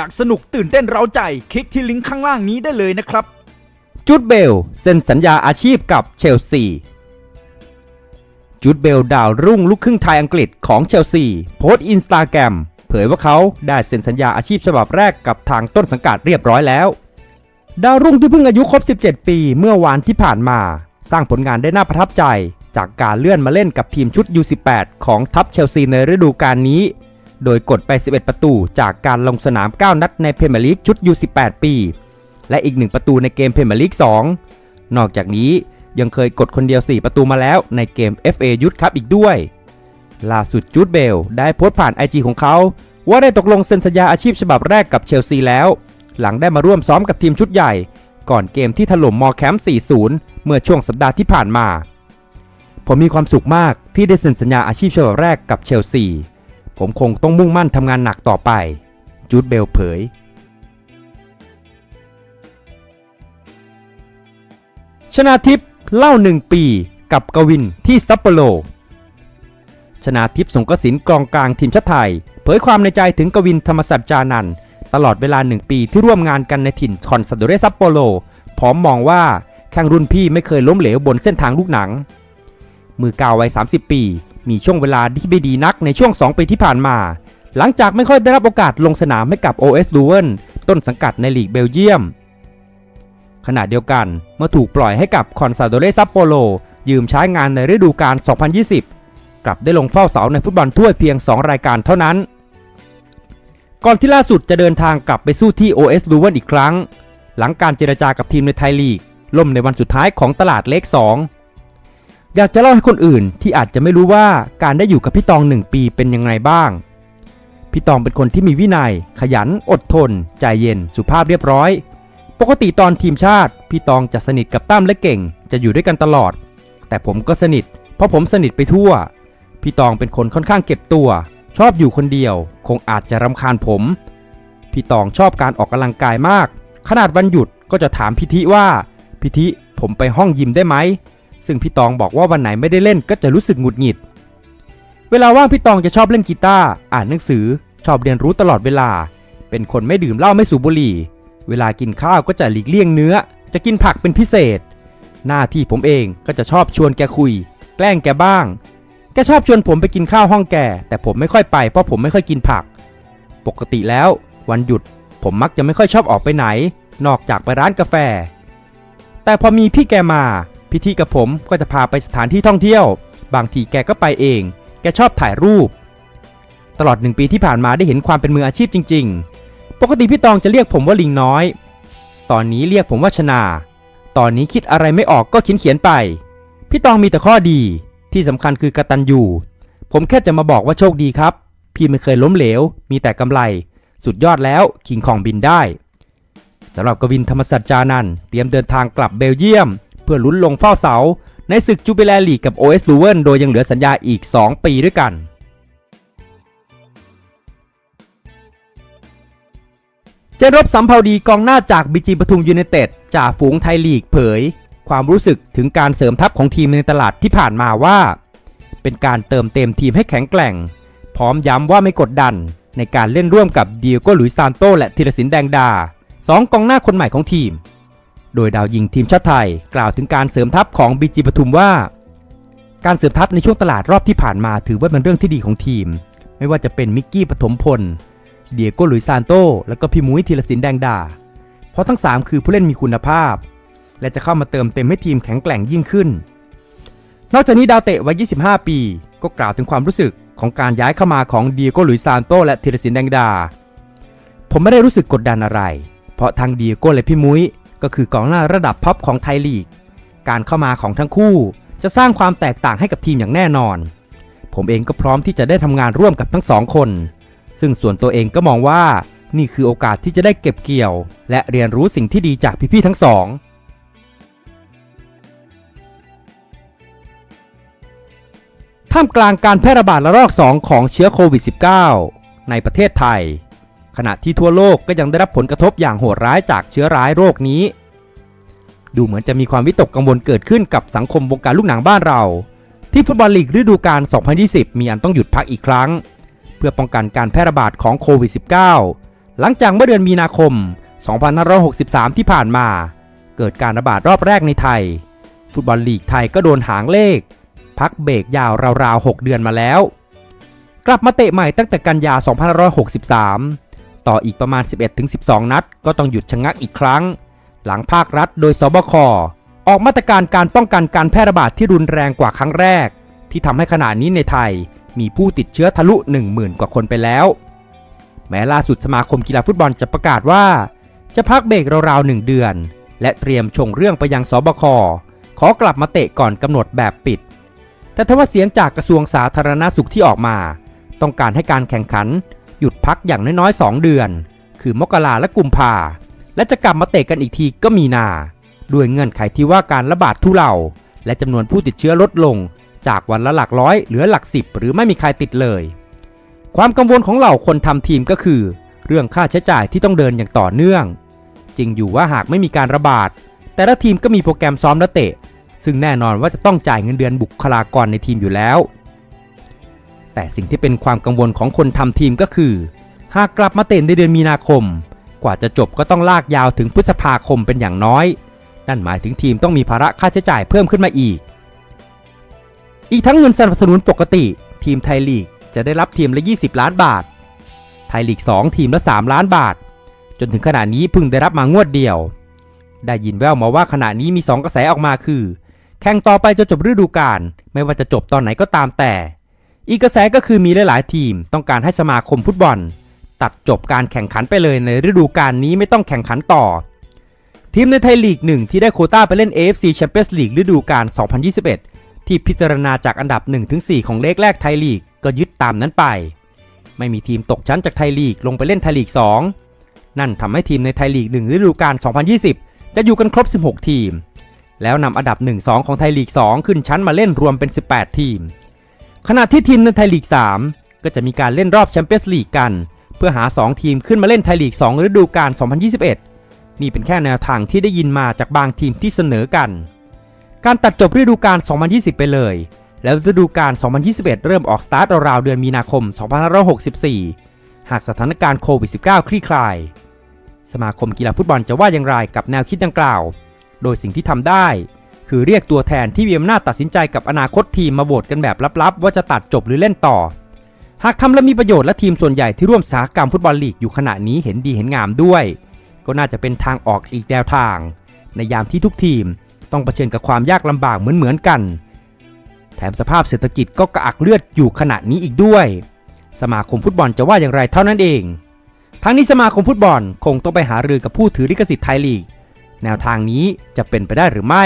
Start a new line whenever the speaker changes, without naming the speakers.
อยากสนุกตื่นเต้นเร้าใจ คลิกที่ลิงก์ข้างล่างนี้ได้เลยนะครับ
จูดเบลเซ็นสัญญาอาชีพกับเชลซีจูดเบลดาวรุ่งลูกครึ่งไทยอังกฤษของเชลซีโพสต์อินสตาแกรมเผยว่าเขาได้เซ็นสัญญาอาชีพฉบับแรกกับทางต้นสังกัดเรียบร้อยแล้ว ดาวรุ่งที่เพิ่งอายุครบ 17 ปีเมื่อวานที่ผ่านมา สร้างผลงานได้น่าประทับใจ จากการเลื่อนมาเล่นกับทีมชุด U18 ของทัพเชลซีในฤดูกาลนี้ โดยกดไป 11 ประตูจากการลงสนาม 9 นัดในพรีเมียร์ลีกชุด U18 ปี และอีกหนึ่งประตูในเกมเพรีเมียร์ลีก2 นอกจากนี้ยังเคยกดคนเดียว 4 ประตูมาแล้วในเกม FA ยุทธคัพอีกด้วย ล่าสุดจูดเบลได้โพสต์ผ่าน IG ของเขา ว่าได้ตกลงเซ็นสัญญาอาชีพฉบับแรกกับเชลซีแล้ว หลังได้มาร่วมซ้อมกับทีมชุดใหญ่ ก่อนเกมที่ถล่มมอแคมป์ 40 เมื่อช่วงสัปดาห์ที่ผ่านมา ผมมีความสุขมากที่ได้เซ็นสัญญาอาชีพฉบับแรกกับเชลซี ผมคงต้องมุ่งมั่นทำงานหนักต่อไป จูดเบลเผย ชนาทิพย์เล่าหนึ่งปีกับกวินที่ซัปโปโร ชนาทิพย์สงกสินกองกลางทีมชาติไทย เผยความในใจถึงกวินธรรมสัจจานันท์ตลอดเวลาหนึ่งปีที่ร่วมงานกันในถิ่นคอนซาโดเรซัปโปโรพร้อมมองว่าแข่งรุ่นพี่ไม่เคยล้มเหลวบนเส้นทางลูกหนัง มือกาววัย 30 ปี มีช่วงเวลาที่ไม่ดีนักในช่วง 2 ปีที่ผ่านมา หลังจากไม่ค่อยได้รับโอกาสลงสนามให้กับ OS l u w e n ต้นสังกัดในลีกเบลเยียม ขณะเดียวกันเมื่อถูกปล่อยให้กับคอนซาโดเรซัปโปโรยืมใช้งานในฤดูกาล 2020 กลับได้ลงเฝ้าเสาในฟุตบอลถ้วยเพียง 2 รายการเท่านั้น ก่อนที่ล่าสุดจะเดินทางกลับไปสู้ที่ OS l u w e n อีกครั้ง หลังการเจรจากับทีมในไทยลีกล่มในวันสุดท้ายของตลาดเลข 2 อยากจะเล่าให้คนอื่นที่อาจจะไม่รู้ว่าการได้อยู่กับพี่ตองหนึ่งปีเป็นยังไงบ้าง พี่ตองเป็นคนที่มีวินัย ขยัน อดทน ใจเย็น สุภาพเรียบร้อย ปกติตอนทีมชาติ พี่ตองจะสนิทกับตั้มและเก่ง จะอยู่ด้วยกันตลอด แต่ผมก็สนิท เพราะผมสนิทไปทั่ว พี่ตองเป็นคนค่อนข้างเก็บตัว ชอบอยู่คนเดียว คงอาจจะรำคาญผม พี่ตองชอบการออกกำลังกายมาก ขนาดวันหยุดก็จะถามพิธิว่า พิธิผมไปห้องยิมได้ไหม ซึ่งพี่ตองบอกว่าวันไหนไม่ได้เล่นก็จะรู้สึกหงุดหงิด เวลาว่างพี่ตองจะชอบเล่นกีตาร์อ่านหนังสือ ชอบเรียนรู้ตลอดเวลา เป็นคนไม่ดื่มเหล้าไม่สูบบุหรี่ เวลากินข้าวก็จะหลีกเลี่ยงเนื้อ จะกินผักเป็นพิเศษ หน้าที่ผมเองก็จะชอบชวนแกคุย แกล้งแกบ้างแกชอบชวนผมไปกินข้าวห้องแก แต่ผมไม่ค่อยไปเพราะผมไม่ค่อยกินผัก ปกติแล้ว วันหยุดผมมักจะไม่ค่อยชอบออกไปไหน นอกจากไปร้านกาแฟ แต่พอมีพี่แกมา พิธีกับผมก็จะพาไปสถานที่ท่องเที่ยว บางทีแกก็ไปเอง แกชอบถ่ายรูป ตลอดหนึ่งปีที่ผ่านมาได้เห็นความเป็นมืออาชีพจริง ๆ ปกติพี่ตองจะเรียกผมว่าลิงน้อย ตอนนี้เรียกผมว่าชนา ตอนนี้คิดอะไรไม่ออกก็เขียนเขียนไป พี่ตองมีแต่ข้อดี ที่สำคัญคือกระตัญญูผมแค่จะมาบอกว่าโชคดีครับ พี่ไม่เคยล้มเหลว มีแต่กำไร สุดยอดแล้วคิงของบินได้สำหรับกวินธรรมสัจจานันเตรียมเดินทางกลับเบลเยียม พื่อลุ้นลงเฝ้าเสา ในศึกจูเบลลีกกับ OS l u w e n โดยยังเหลือสัญญาอีก 2 ปีด้วยกัน เจนรบสัมภาวดีกองหน้าจากบีจีปทุมยูไนเต็ดจ่าฝูงไทยลีกเผย ความรู้สึกถึงการเสริมทัพของทีมในตลาดที่ผ่านมาว่า เป็นการเติมเต็มทีมให้แข็งแกร่ง พร้อมย้ำว่าไม่กดดัน ในการเล่นร่วมกับเดียโก้หลุยซานโตและธีรศิลปแดงดาสองกองหน้าคนใหม่ของทีม โดยดาวยิงทีมชาติไทย กล่าวถึงการเสริมทัพของบีจีปทุมว่า การเสริมทัพในช่วงตลาดรอบที่ผ่านมาถือว่าเป็นเรื่องที่ดีของทีม ไม่ว่าจะเป็นมิกกี้ปฐมพล เดียโก้หลุยซานโต และก็พี่มุ้ยธีรศิลปแดงดา เพราะทั้ง 3 คือผู้เล่นมีคุณภาพ และจะเข้ามาเติมเต็มให้ทีมแข็งแกร่งยิ่งขึ้น นอกจากนี้ดาวเตะวัย 25 ปี ก็กล่าวถึงความรู้สึกของการย้ายเข้ามาของเดียโก้หลุยซานโต และธีรศิลปแดงดา ผมไม่ได้รู้สึกกดดันอะไร เพราะทางเดียโก้และพี่มุ้ย ก็คือกองหน้าระดับท็อปของไทยลีก การเข้ามาของทั้งคู่จะสร้างความแตกต่างให้กับทีมอย่างแน่นอน ผมเองก็พร้อมที่จะได้ทำงานร่วมกับทั้งสองคน ซึ่งส่วนตัวเองก็มองว่านี่คือโอกาสที่จะได้เก็บเกี่ยว และเรียนรู้สิ่งที่ดีจากพี่ๆทั้งสอง ท่ามกลางการแพร่ระบาดระลอก 2 ของเชื้อโควิด -19 ในประเทศไทย ขณะที่ทั่วโลกก็ยังได้รับผลกระทบอย่างโหดร้ายจากเชื้อร้ายโรคนี้ ดูเหมือนจะมีความวิตกกังวลเกิดขึ้นกับสังคมวงการลูกหนังบ้านเรา ที่ฟุตบอลลีกฤดูกาล 2020 มีอันต้องหยุดพักอีกครั้ง เพื่อป้องกันการแพร่ระบาดของโควิด -19 หลังจากเมื่อเดือนมีนาคม 2563 ที่ผ่านมา เกิดการระบาดรอบแรกในไทย ฟุตบอลลีกไทยก็โดนหางเลข พักเบรกยาวราวๆ 6 เดือนมาแล้ว กลับมาเตะใหม่ตั้งแต่กันยา 2563 ต่ออีกประมาณ 11-12 นัด ก็ต้องหยุดชะงักอีกครั้ง หลังภาครัฐโดยสบคออกมาตรการการป้องกันการแพร่ระบาดที่รุนแรงกว่าครั้งแรก ที่ทำให้ขณะนี้ในไทยมีผู้ติดเชื้อทะลุ 10,000 กว่าคนไปแล้ว แม้ล่าสุดสมาคมกีฬาฟุตบอลจะประกาศว่า จะพักเบรกราวๆ1เดือน และเตรียมชงเรื่องไปยังสบคขอกลับมาเตะก่อนกำหนดแบบปิด แต่ทว่าเสียงจากกระทรวงสาธารณสุขที่ออกมา ต้องการให้การแข่งขัน หยุดพักอย่างน้อยๆ 2 เดือน คือมกราและกุมภาและจะกลับมาเตะกันอีกทีก็มีนา ด้วยเงื่อนไขที่ว่าการระบาดทุเลาและจำนวนผู้ติดเชื้อลดลง จากวันละหลักร้อยเหลือหลักสิบหรือไม่มีใครติดเลย ความกังวลของเหล่าคนทำทีมก็คือ เรื่องค่าใช้จ่ายที่ต้องเดินอย่างต่อเนื่องจริงอยู่ว่าหากไม่มีการระบาด แต่ละทีมก็มีโปรแกรมซ้อมและเตะ ซึ่งแน่นอนว่าจะต้องจ่ายเงินเดือนบุคลากรในทีมอยู่แล้ว แต่สิ่งที่เป็นความกังวลของคนทำทีมก็คือ หากกลับมาเตะในเดือนมีนาคม กว่าจะจบก็ต้องลากยาวถึงพฤษภาคมเป็นอย่างน้อย นั่นหมายถึงทีมต้องมีภาระค่าใช้จ่ายเพิ่มขึ้นมาอีก อีกทั้งเงินสนับสนุนปกติ ทีมไทยลีกจะได้รับทีมละ 20 ล้านบาท ไทยลีก 2 ทีมละ 3 ล้านบาท จนถึงขณะนี้เพิ่งได้รับมางวดเดียว ได้ยินแว่วมาว่าขณะนี้มี 2 กระแสออกมาคือ แข่งต่อไปจะจบฤดูกาลไม่ว่าจะจบตอนไหนก็ตามแต่ อีกกระแสก็คือมีหลายๆทีม ต้องการให้สมาคมฟุตบอล ตัดจบการแข่งขันไปเลยในฤดูกาลนี้ไม่ต้องแข่งขันต่อ ทีมในไทยลีกหนึ่งที่ได้โคต้าไปเล่น AFC Champions League ฤดูกาล 2021 ที่พิจารณาจากอันดับ 1-4 ของเลขแรกไทยลีกก็ยึดตามนั้นไป ไม่มีทีมตกชั้นจากไทยลีกลงไปเล่นไทยลีก 2 นั่นทำให้ทีมในไทยลีก 1 ฤดูกาล 2020 จะอยู่กันครบ 16 ทีม แล้วนำอันดับ 1-2 ของไทยลีก 2 ขึ้นชั้นมาเล่นรวมเป็น 18 ทีม ขณะที่ทีมในไทยลีก 3 ก็จะมีการเล่นรอบแชมเปี้ยนส์ลีกกัน เพื่อหา 2 ทีมขึ้นมาเล่นไทยลีก 2 ฤดูกาล 2021 นี่เป็นแค่แนวทางที่ได้ยินมาจากบางทีมที่เสนอกัน การตัดจบฤดูกาล 2020 ไปเลย แล้วฤดูกาล 2021 เริ่มออกสตาร์ทราวเดือนมีนาคม 2564 หากสถานการณ์โควิด -19 คลี่คลาย สมาคมกีฬาฟุตบอลจะว่าอย่างไรกับแนวคิดดังกล่าว โดยสิ่งที่ทำได้ คือเรียกตัวแทนที่มีอำนาจตัดสินใจกับอนาคตทีมมาโหวตกันแบบลับๆ ว่าจะตัดจบหรือเล่นต่อ หากทำแล้วมีประโยชน์และทีมส่วนใหญ่ที่ร่วมสาหกรรมฟุตบอลลีกอยู่ขณะนี้เห็นดีเห็นงามด้วย ก็น่าจะเป็นทางออกอีกแนวทาง ในยามที่ทุกทีมต้องเผชิญกับความยากลำบากเหมือนๆกัน แถมสภาพเศรษฐกิจก็กระอักเลือดอยู่ขณะนี้อีกด้วย สมาคมฟุตบอลจะว่าอย่างไรเท่านั้นเอง ทั้งนี้สมาคมฟุตบอลคงต้องไปหารือกับผู้ถือลิขสิทธิ์ไทยลีก แนวทางนี้จะเป็นไปได้หรือไม่